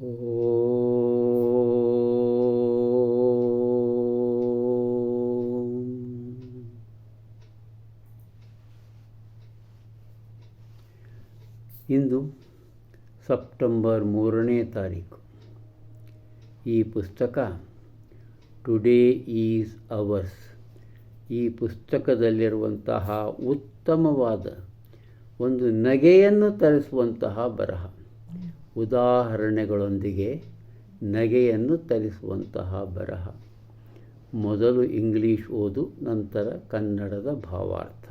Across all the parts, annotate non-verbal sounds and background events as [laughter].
ಇಂದು September ಮೂರನೇ ತಾರೀಕು. ಈ ಪುಸ್ತಕ ಟುಡೇ ಈಸ್ ಅವರ್ಸ್ ಈ ಪುಸ್ತಕದಲ್ಲಿರುವಂತಹ ಉತ್ತಮವಾದ ಒಂದು ನಗೆಯನ್ನು ತರಿಸುವಂತಹ ಬರಹ. ಉದಾಹರಣೆಗಳೊಂದಿಗೆ ನಗೆಯನ್ನು ತರಿಸುವಂತಹ ಬರಹ. ಮೊದಲು ಇಂಗ್ಲೀಷ್ ಓದು, ನಂತರ ಕನ್ನಡದ ಭಾವಾರ್ಥ.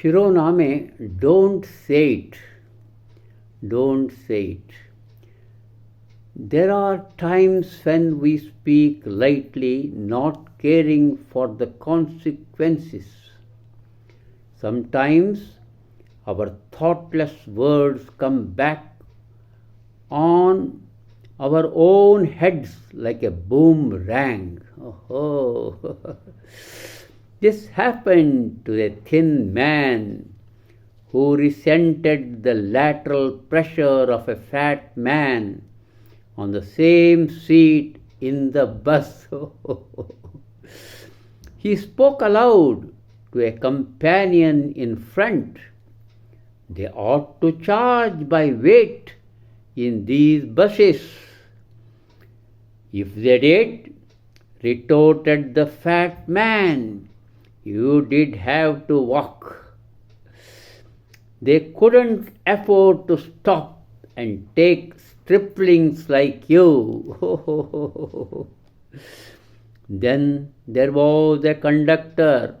ಶಿರೋನಾಮೆ don't say it don't say it there are times when we speak lightly not caring for the consequences sometimes our thoughtless words come back on our own heads like a boomerang. Oh, [laughs] this happened to a thin man who resented the lateral pressure of a fat man on the same seat in the bus. [laughs] he spoke aloud to a companion in front. They ought to charge by weight in these buses. If they did, retorted the fat man, you did have to walk. They couldn't afford to stop and take striplings like you. [laughs] then there was a conductor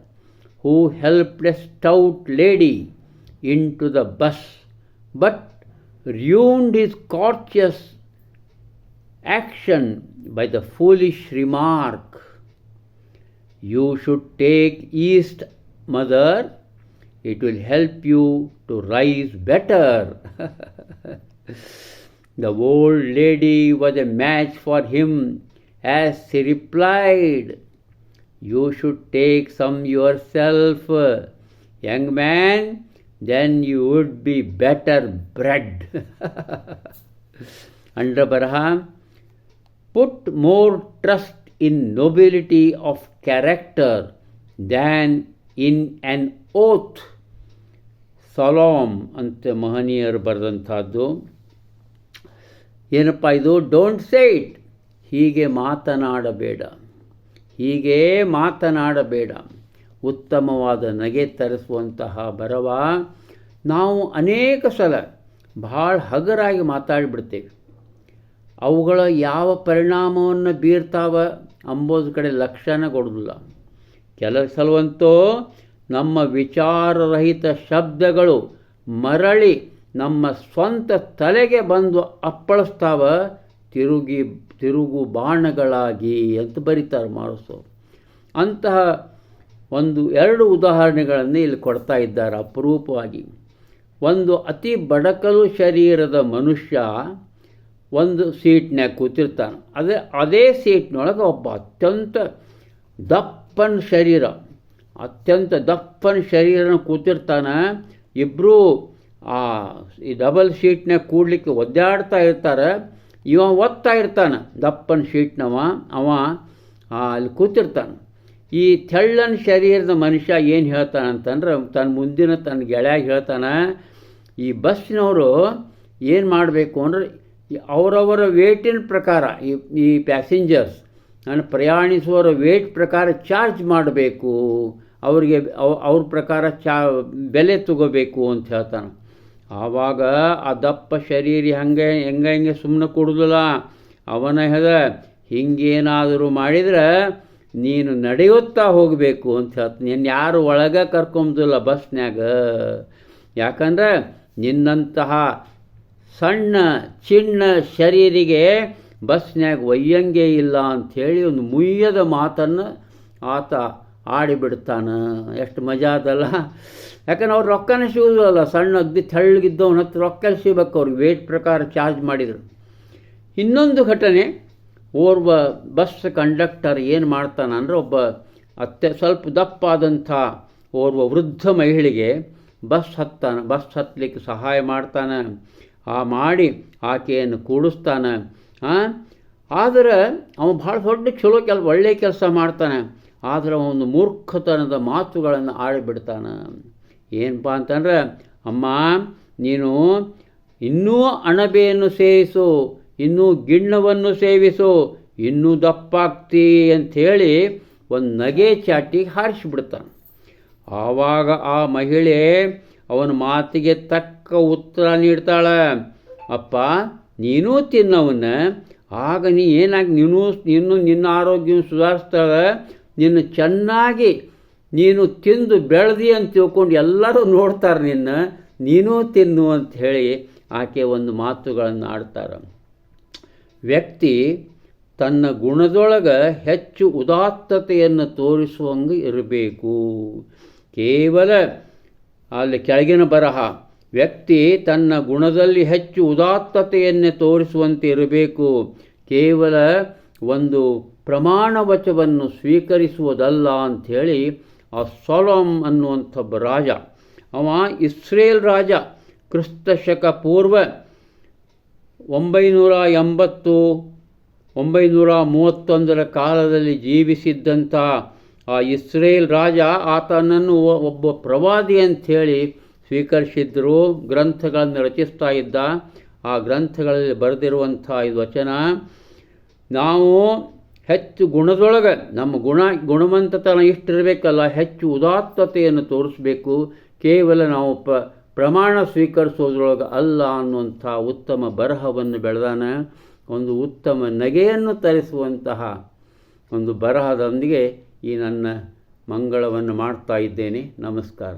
who helped a stout lady into the bus. But ruined his courteous action by the foolish remark You should take East, mother, it will help you to rise better. [laughs] The old lady was a match for him as she replied, You should take some yourself, young man, then you would be better bred. Under Barham, put more trust in nobility of character than in an oath. ಸಲಾಮ್ ಅಂತ ಮಹನೀಯರು ಬರೆದಂಥದ್ದು ಏನಪ್ಪ ಇದು don't say it ಹೀಗೆ ಮಾತನಾಡಬೇಡ ಹೀಗೇ ಮಾತನಾಡಬೇಡ ಉತ್ತಮವಾದ ನಗೆ ತರಿಸುವಂತಹ ಬರವ, ನಾವು ಅನೇಕ ಸಲ ಭಾಳ ಹಗರಾಗಿ ಮಾತಾಡಿಬಿಡ್ತೇವೆ. ಅವುಗಳ ಯಾವ ಪರಿಣಾಮವನ್ನು ಬೀರ್ತಾವ ಅಂಬೋದ್ರ ಕಡೆ ಲಕ್ಷಣ ಕೊಡೋದಿಲ್ಲ ಕೆಲ ಸಲವಂತೂ ನಮ್ಮ ವಿಚಾರರಹಿತ ಶಬ್ದಗಳು ಮರಳಿ ನಮ್ಮ ಸ್ವಂತ ತಲೆಗೆ ಬಂದು ಅಪ್ಪಳಿಸ್ತಾವ, ತಿರುಗಿ, ತಿರುಗು ಬಾಣಗಳಾಗಿ ಅಂತ ಬರೀತಾರೆ ಮಾರಸು ಅಂತಹ ಒಂದು, ಎರಡು ಉದಾಹರಣೆಗಳನ್ನು ಇಲ್ಲಿ ಕೊಡ್ತಾ ಇದ್ದಾರೆ ಅಪರೂಪವಾಗಿ. ಒಂದು, ಅತಿ ಬಡಕಲು ಶರೀರದ ಮನುಷ್ಯ ಒಂದು ಸೀಟ್ನ್ಯಾಗ ಕೂತಿರ್ತಾನೆ. ಅದೇ ಅದೇ ಸೀಟ್ನೊಳಗೆ ಒಬ್ಬ ಅತ್ಯಂತ ದಪ್ಪನ ಶರೀರ, ಅತ್ಯಂತ ದಪ್ಪನ ಶರೀರನ ಕೂತಿರ್ತಾನೆ. ಇಬ್ಬರೂ ಆ ಈ ಡಬಲ್ ಶೀಟ್ನಾಗ ಕೂಡಲಿಕ್ಕೆ ಒದ್ದಾಡ್ತಾ ಇರ್ತಾರೆ. ಇವ ಒತ್ತಾ ಇರ್ತಾನೆ ದಪ್ಪನ ಶೀಟ್ನವ ಅವ ಅಲ್ಲಿ ಕೂತಿರ್ತಾನೆ. ಈ ತೆಳ್ಳನ ಶರೀರದ ಮನುಷ್ಯ ಏನು ಹೇಳ್ತಾನೆ ಅಂತಂದ್ರೆ ತನ್ನ ಮುಂದಿನ ತನ್ನ ಗೆಳೆಯ ಹೇಳ್ತಾನೆ, ಈ ಬಸ್ನವರು ಏನು ಮಾಡಬೇಕು ಅಂದ್ರೆ ಅವರವರ ವೇಟಿನ ಪ್ರಕಾರ, ಈ ಈ ಪ್ಯಾಸೆಂಜರ್ಸ್ ನಾನು ಪ್ರಯಾಣಿಸುವವರ ವೇಟ್ ಪ್ರಕಾರ ಚಾರ್ಜ್ ಮಾಡಬೇಕು, ಅವರಿಗೆ ಅವ್ರ ಪ್ರಕಾರ ಚಾ, ಬೆಲೆ ತಗೋಬೇಕು ಅಂತ ಹೇಳ್ತಾನೆ. ಆವಾಗ ಆ ದಪ್ಪ ಶರೀರ ಹಂಗೆ, ಹೆಂಗೆ ಹೆಂಗೆ ಸುಮ್ಮನೆ ಕೊಡೋದಿಲ್ಲ, ಅವನ ಹೇಳ ಹಿಂಗೇನಾದರೂ ಮಾಡಿದ್ರೆ ನೀನು ನಡೆಯುತ್ತಾ ಹೋಗಬೇಕು ಅಂತ ಹೇಳ್ತೀನಿ ನಿನ್ನ ಯಾರು ಒಳಗೆ ಕರ್ಕೊಂಬುದಿಲ್ಲ ಬಸ್ನ್ಯಾಗ. ಯಾಕಂದ್ರೆ ನಿನ್ನಂತಹ ಸಣ್ಣ ಚಿಣ್ಣ ಶರೀರಿಗೆ ಬಸ್ನ್ಯಾಗ ಒಯ್ಯಂಗೆ ಇಲ್ಲ ಅಂಥೇಳಿ ಒಂದು ಮುಯ್ಯದ ಮಾತನ್ನು ಆತ ಆಡಿಬಿಡ್ತಾನೆ. ಎಷ್ಟು ಮಜಾ ಅದಲ್ಲ. ಯಾಕಂದ್ರೆ ಅವ್ರು ರೊಕ್ಕನೇ ಸಿಗೋದಿಲ್ಲ ಸಣ್ಣ ಅಗ್ದಿ ತೆಳ್ಳಗಿದ್ದವನ ಹತ್ರ ರೊಕ್ಕ ಸಿಗಬೇಕು ಅವ್ರಿಗೆ. ವೇಟ್ ಪ್ರಕಾರ ಚಾರ್ಜ್ ಮಾಡಿದರು. ಇನ್ನೊಂದು ಘಟನೆ ಓರ್ವ ಬಸ್ ಕಂಡಕ್ಟರ್ ಏನು ಮಾಡ್ತಾನೆ ಅಂದರೆ ಒಬ್ಬ ಅತ್ಯ ಸ್ವಲ್ಪ ದಪ್ಪಾದಂಥ ಓರ್ವ ವೃದ್ಧ ಮಹಿಳೆಗೆ ಬಸ್ ಹತ್ತಾನೆ, ಬಸ್ ಹತ್ತಲಿಕ್ಕೆ ಸಹಾಯ ಮಾಡ್ತಾನೆ. ಆ ಮಾಡಿ ಆಕೆಯನ್ನು ಕೂಡಿಸ್ತಾನೆ. ಆದರೆ ಅವನು ಭಾಳ ದೊಡ್ಡ ಚಲೋ ಕೆಲ ಒಳ್ಳೆಯ ಕೆಲಸ ಮಾಡ್ತಾನೆ. ಆದರೆ ಒಂದು ಮೂರ್ಖತನದ ಮಾತುಗಳನ್ನು ಆಡಿಬಿಡ್ತಾನೆ. ಏನಪ್ಪ ಅಂತಂದ್ರೆ, ಅಮ್ಮ, ನೀನು ಇನ್ನೂ ಅಣಬೆಯನ್ನು ಸೇವಿಸು ಇನ್ನೂ ಗಿಣ್ಣವನ್ನು ಸೇವಿಸು, ಇನ್ನೂ ದಪ್ಪಾಗ್ತಿ ಅಂಥೇಳಿ ಒಂದು ನಗೆ ಚಾಟಿಗೆ ಹಾರಿಸಿಬಿಡ್ತಾನೆ. ಆವಾಗ ಆ ಮಹಿಳೆ ಅವನ ಮಾತಿಗೆ ತಕ್ಕ ಉತ್ತರ ನೀಡ್ತಾಳೆ, ಅಪ್ಪ, ನೀನೂ ತಿನ್ನವನ್ನ ಆಗ ನೀ ಏನಾಗಿ, ನೀನು ನೀನು ನಿನ್ನ ಆರೋಗ್ಯ ಸುಧಾರಿಸ್ತಾಳೆ ನಿನ್ನ ಚೆನ್ನಾಗಿ, ನೀನು ತಿಂದು ಬೆಳೆದಿ ಅಂತ ತಿಳ್ಕೊಂಡು ಎಲ್ಲರೂ ನೋಡ್ತಾರೆ ನಿನ್ನ, ನೀನೂ ತಿನ್ನು ಅಂತ ಹೇಳಿ ಆಕೆ ಒಂದು ಮಾತುಗಳನ್ನು ಆಡ್ತಾರೆ ವ್ಯಕ್ತಿ ತನ್ನ ಗುಣದೊಳಗೆ ಹೆಚ್ಚು ಉದಾತ್ತತೆಯನ್ನು ತೋರಿಸುವಂಗೆ ಇರಬೇಕು. ಕೇವಲ ಅಲ್ಲಿ ಕೆಳಗಿನ ಬರಹ, ವ್ಯಕ್ತಿ ತನ್ನ ಗುಣದಲ್ಲಿ ಹೆಚ್ಚು ಉದಾತ್ತತೆಯನ್ನೇ ತೋರಿಸುವಂತೆ ಇರಬೇಕು. ಕೇವಲ ಒಂದು ಪ್ರಮಾಣವಚವನ್ನು ಸ್ವೀಕರಿಸುವುದಲ್ಲ ಅಂಥೇಳಿ ಆ ಸೊಲೋಮ್ ಅನ್ನುವಂಥ ರಾಜ. ಅವ ಇಸ್ರೇಲ್ ರಾಜ, ಕ್ರಿಸ್ತಶಕ ಪೂರ್ವ ಒಂಬೈನೂರ ಎಂಬತ್ತು ಒಂಬೈನೂರ ಮೂವತ್ತೊಂದರ ಕಾಲದಲ್ಲಿ ಜೀವಿಸಿದ್ದಂಥ ಆ ಇಸ್ರೇಲ್ ರಾಜ ಆತನನ್ನು ಒಬ್ಬ ಪ್ರವಾದಿ ಅಂಥೇಳಿ ಸ್ವೀಕರಿಸಿದ್ರು. ಗ್ರಂಥಗಳನ್ನು ರಚಿಸ್ತಾ ಇದ್ದ. ಆ ಗ್ರಂಥಗಳಲ್ಲಿ ಬರೆದಿರುವಂಥ ಇದು ವಚನ, ನಾವು ಹೆಚ್ಚು ಗುಣದೊಳಗೆ, ನಮ್ಮ ಗುಣ ಗುಣವಂತತನ ಇಷ್ಟಿರಬೇಕಲ್ಲ, ಹೆಚ್ಚು ಉದಾತ್ತತೆಯನ್ನು ತೋರಿಸಬೇಕು. ಕೇವಲ ನಾವು ಪ ಪ್ರಮಾಣ ಸ್ವೀಕರಿಸೋದ್ರೊಳಗೆ ಅಲ್ಲ ಅನ್ನುವಂಥ ಉತ್ತಮ ಬರಹವನ್ನು ಬೆಳೆದಾನ. ಒಂದು ಉತ್ತಮ ನಗೆಯನ್ನು ತರಿಸುವಂತಹ ಒಂದು ಬರಹದೊಂದಿಗೆ ಈ ನನ್ನ ಮಂಗಳವನ್ನು ಮಾಡ್ತಾ ಇದ್ದೇನೆ. ನಮಸ್ಕಾರ.